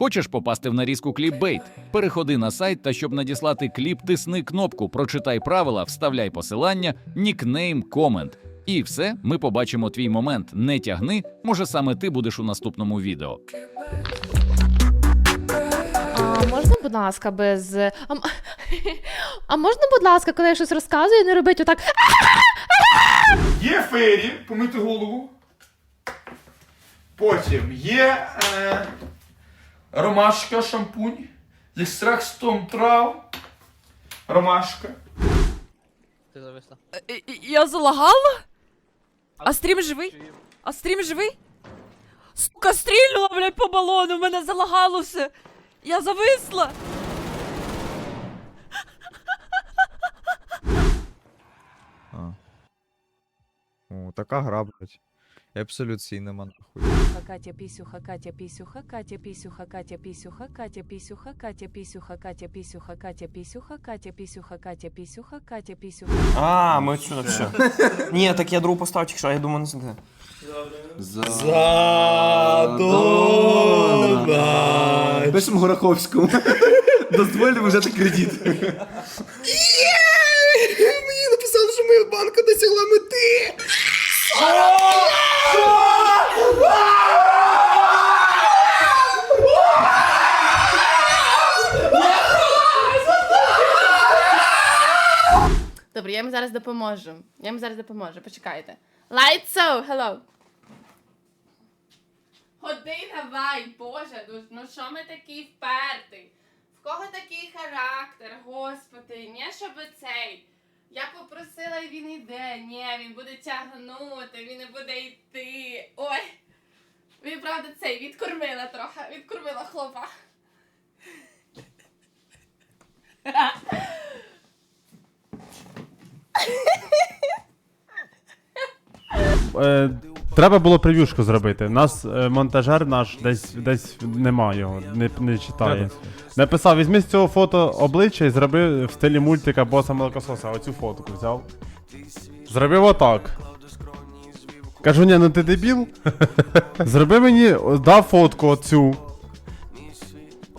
Хочеш попасти в нарізку кліпбейт? Переходи на сайт та щоб надіслати кліп, тисни кнопку, прочитай правила, вставляй посилання, нікнейм, комент. І все, ми побачимо твій момент. Не тягни, може саме ти будеш у наступному відео. А можна, будь ласка, без. А, а можна, будь ласка, коли я щось розказую, не робити отак. Є фейрі, помити голову. Потім є е, ромашка, шампунь з екстрактом трав. Ромашка. Ти зависла. Е, е, Я залагала? А стрім живий? А стрім живий? Сука, стрільнула, блядь, по балону, мене залагало все. Я зависла. А. О, така гра, блядь. Абсолют нема нахуй. Катя писюха, Катя писюха, Катя писюха, Катя писюха, Катя писюха, Катя писюха, Катя писюха, Катя писюха, Катя писюха, Катя писюха, Катя писюха. А, ми сюди все. Ні, так я другу поставив тільки що, я думаю, не сюди. Задонбай. Пишемо Гороховському. Дозвольте взяти кредит. Мені написали, що моя банка досягла мети. Зараз допоможу. Я йому зараз допоможу. Почекайте. Lights out, hello. Ходи давай, Боже, ну, ну що ми такі вперті? В кого такий характер, господи, ні, щоб цей. Я попросила і він йде. Ні, він буде тягнути, він не буде йти. Ой. Він, правда, цей відкормила трохи, відкормила хлопа. Е, треба було прев'юшку зробити. Нас е, монтажер наш десь десь нема його, не, не читає. Написав, візьми з цього фото обличчя і зроби в стилі мультика боса молокососа. Оцю фотку взяв. Зробив отак. Кажу, ні, ну ти дебіл? Зроби мені, дав фотку оцю.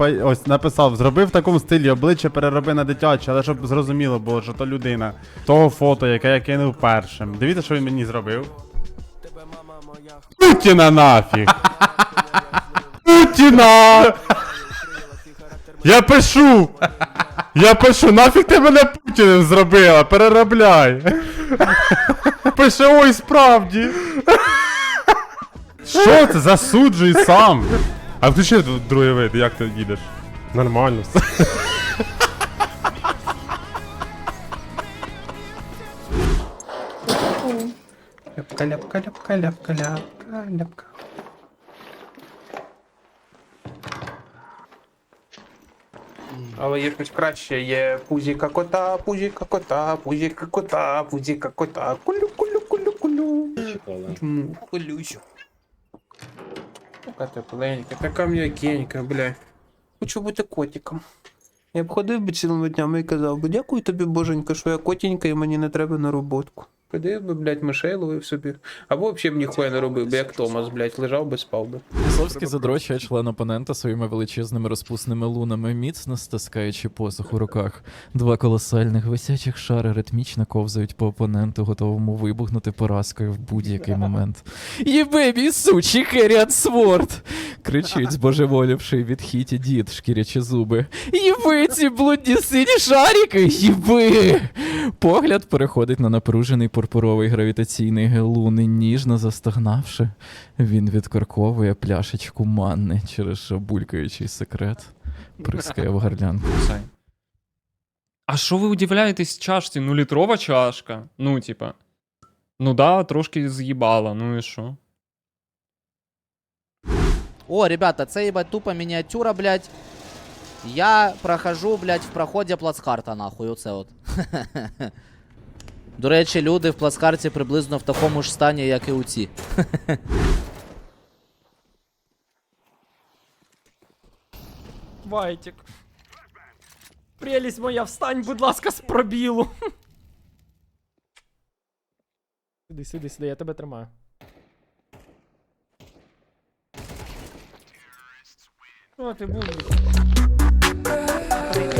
Ось написав, зроби в такому стилі обличчя перероби на дитяче, але щоб зрозуміло було, що то людина. Того фото, яке я кинув першим. Дивіться, що він мені зробив. Путіна нафіг! Путіна! Я пишу! Я пишу, нафіг ти мене Путіним зробила, переробляй! Пише, ой, справді! Що це? Засуджуй сам! А включи другий вид, як ти їдеш? Нормально. Ляпка, ляпка, ляпка, ляпка, ляпка, ляпка. Але є щось краще, є пузіка кота, пузіка кота, пузіка кота, пузіка кота, кулю, кулю, кулю, кулю. М, Кулющу. Така тепленька, така м'якенька, бля. Хочу бути котиком. Я б ходив би цілими днями і казав би, дякую тобі, боженька, що я котенька і мені не треба на роботку. Ходив би, блядь, мишей ловив собі. Або взагалі б ніхуя не робив би, як Томас, блядь, лежав би, спав би. Вісовський задрочує член опонента своїми величезними розпусними лунами, міцно стискаючи посох у руках. Два колосальних висячих шари ритмічно ковзають по опоненту, готовому вибухнути поразкою в будь-який момент. Єбе, мій сучий Керіан Сворд! кричить збожеволівший від хіті дід, шкірячи зуби. Єби ці блудні сині шарики! Єби! Погляд переходить на напружений пурпуровий гравітаційний гелун і ніжно застогнавши, він відкорковує пляшечку манни, через що булькаючий секрет прискає в горлянку. А що ви удивляєтесь чашці? Ну, літрова чашка. Ну, типа. Ну да, трошки з'їбала, ну і що? О, ребята, це ебать тупо мініатюра, блядь. Я прохожу, блядь, в проході плацкарта, нахуй, оце от. До речі, люди в плацкарті приблизно в такому ж стані, як і у ці. Вайтік. Прелість моя, встань, будь ласка, з пробілу. Сюди, сюди, сюди, я тебе тримаю. Що ти був?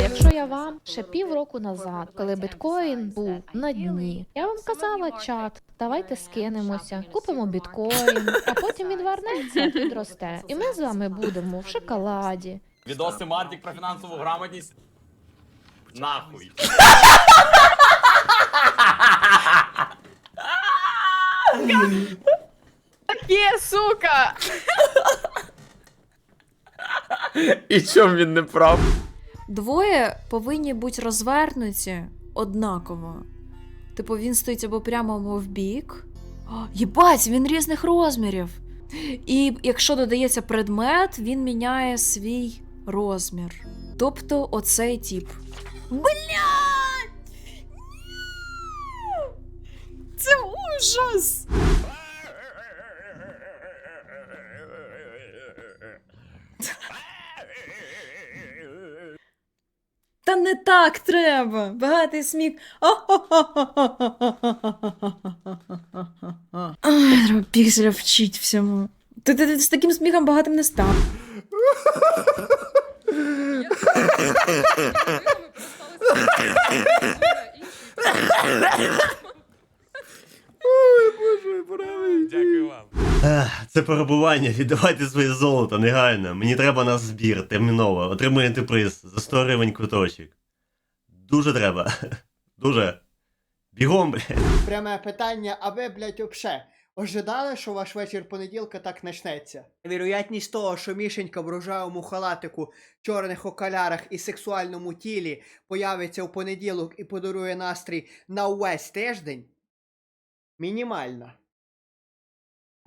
Якщо я вам ще півроку назад, коли біткоін був на дні, я вам казала чат, давайте скинемося, купимо біткоін, а потім він вернеться, підросте. І ми з вами будемо в шоколаді. Відоси Мартік про фінансову грамотність. Нахуй. Є, сука! І чому він не прав? Двоє повинні бути розвернуті однаково. Типу, він стоїть або прямо, або в бік. Єбать, він різних розмірів. І якщо додається предмет, він міняє свій розмір. Тобто оцей тип. Блядь! Це ужас! Та не так треба. Багатий сміх. Треба пікселя вчить всьому. Ти, ти, ти з таким сміхом багатим не став. Дякую вам. Це перебування, віддавайте своє золото негайно. Мені треба на збір, терміново. Отримуєте приз за 100 гривень квиточок. Дуже треба. Дуже. Бігом, блядь. Пряме питання, а ви, блядь, вообще ожидали, що ваш вечір понеділка так начнеться? Вірогятність того, що Мішенька в рожевому халатику, чорних окулярах і сексуальному тілі появиться в понеділок і подарує настрій на увесь тиждень, мінімальна.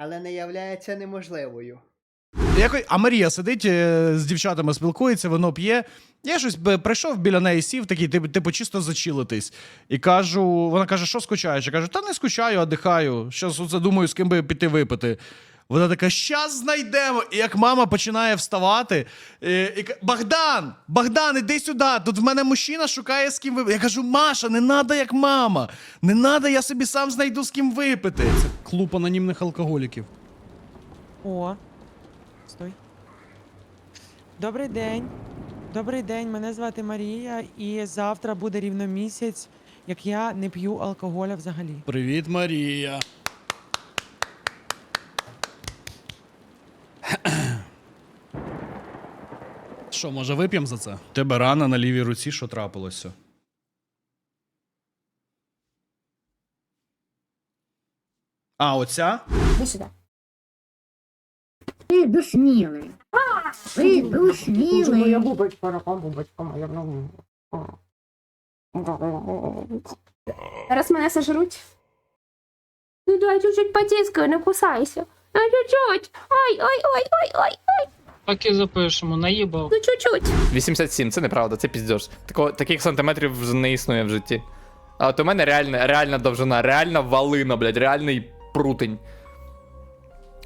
Але не являється неможливою. Якось, а Марія сидить е, з дівчатами, спілкується, воно п'є. Я щось прийшов біля неї, сів такий, типу, чисто зачилитись. І кажу, вона каже, що скучаєш? Я кажу, та не скучаю, а дихаю. Щас думаю, з ким би піти випити. Вона така, щас знайдемо. І як мама починає вставати. е, і, Богдан! Богдан, іди сюди. Тут в мене мужчина шукає з ким випити. Я кажу, Маша, не надо як мама. Не надо, я собі сам знайду з ким випити. Це клуб анонімних алкоголіків. О. Стой. Добрий день. Добрий день, мене звати Марія, і завтра буде рівно місяць, як я не п'ю алкоголя взагалі. Привіт, Марія. Що, може, вип'ємо за це? Тебе рана на лівій руці, що трапилося? А, оця? Іди сюди. Ти душнілий. Ви душнілий. бубочка, бубочка моя. Зараз мене сожруть. Ну дай чуть-чуть потискаю, не кусайся. Ну чуть-чуть. Ой, ой, ой, ой, ой, ой. Так і запишемо, наїбав. Ну чуть-чуть. 87, це неправда, це піздеж. Тако, таких сантиметрів вже не існує в житті. А от у мене реальна, реальна довжина, реальна валина, блядь, реальний прутень.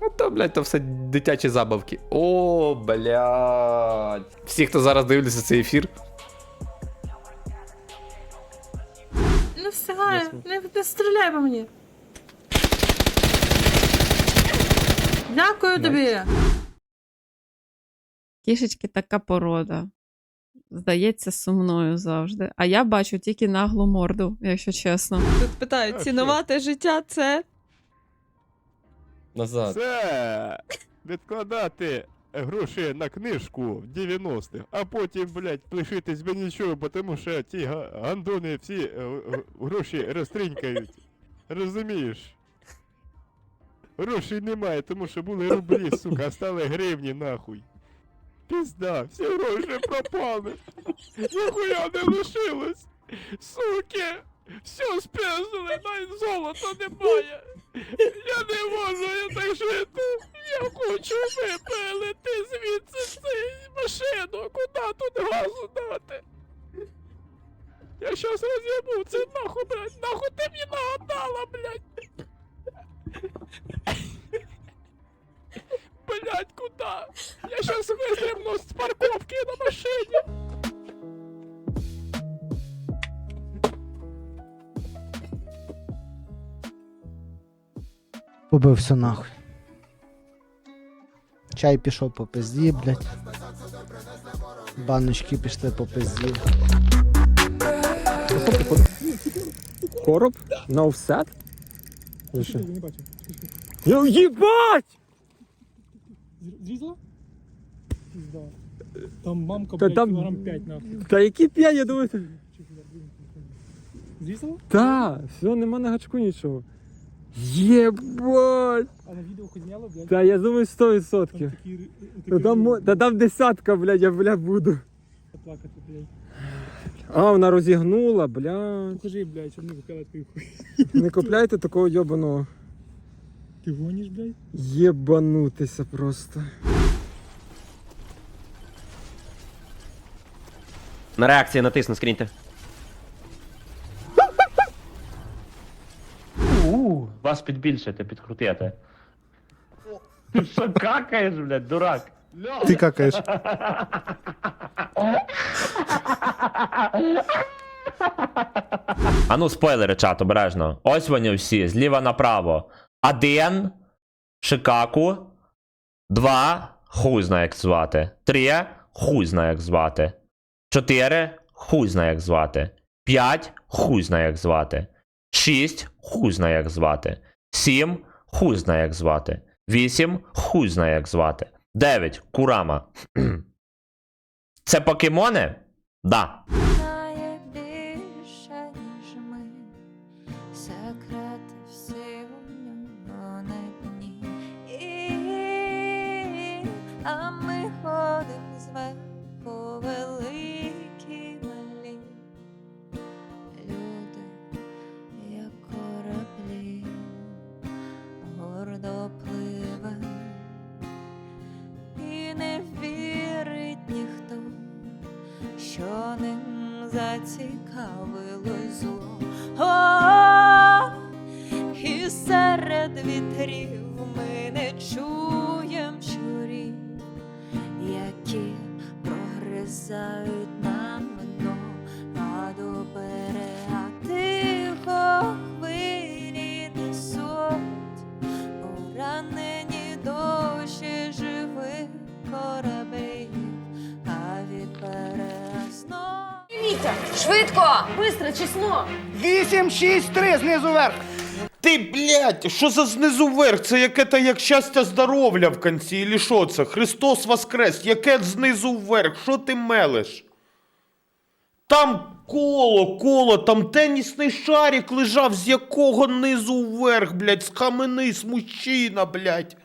От то, блядь, то все дитячі забавки. О, блядь. Всі, хто зараз дивляться цей ефір. Ну все, не, не стріляй по мені. Дякую тобі. Кішечки така порода. Здається, сумною завжди. А я бачу тільки наглу морду, якщо чесно. Тут питають, цінувати життя це. Назад. Це відкладати гроші на книжку в 90-х, а потім, блядь, лишитись без нічого, тому що ці гандони всі е, гроші розтринькають. Розумієш? Грошей немає, тому що були рублі, сука, а стали гривні нахуй. Пізда, всі гроші пропали. Ніхуя не лишилось. Суки, все спезли, навіть золота немає. Я не можу, я так жити. Я хочу випилити звідси цю машину. Куди тут газу дати? Я щас роз'єбу це нахуй, блядь. Нахуй ти мені нагадала, блядь. Блядь, куда? Я щас вистрибну з парковки на машині. Убився нахуй. Чай пішов по пизді, блядь. Баночки пішли по пизді. Короб? На офсет? Я їбать! Зрізала? Там мамка, Та там- кілограм 5 нахуй. Та які п'ять, я думаю. Зрізала? Та, все, нема на гачку нічого. Єбать! А на відео хоч зняло, блядь? Та я думаю 100%. Такі, Та там, мо- та там десятка, блядь, я бля буду. плакати, блядь. А, вона розігнула, блядь. Покажи, блядь, щоб не купила твою хуй. Не купляйте такого йобаного. Ти гониш, блядь? Єбанутися просто. На реакції натисни, скріньте. У, вас підбільшити, підкрутити. Що какаєш, блядь, дурак? Ти какаєш. А ну, спойлери, чат, обережно. Ось вони всі, зліва направо. Один. Шикаку. Два. Хуй знає, як звати. Три. Хуй знає, як звати. Чотири. Хуй знає, як звати. П'ять. Хуй знає, як звати. Шість. Хуй знає, як звати. Сім. Хуй знає, як звати. Вісім. Хуй знає, як звати. Дев'ять. Курама. Це покемони? Да. Знає більше, ніж ми, секрети всі у. І, а ми ходим зверху зацікавилось зло. О, і серед вітрів ми не чуєм щурів, які прогризають Вітя, швидко! Бистро, чесно! 8, 6, 3, знизу вверх. Ти, блядь, що за знизу вверх? Це яке то як щастя здоров'я в кінці, і що це? Христос Воскрес, яке знизу вверх? Що ти мелеш? Там коло, коло, там тенісний шарик лежав, з якого низу вверх, блядь, схаменись, мужчина, блядь.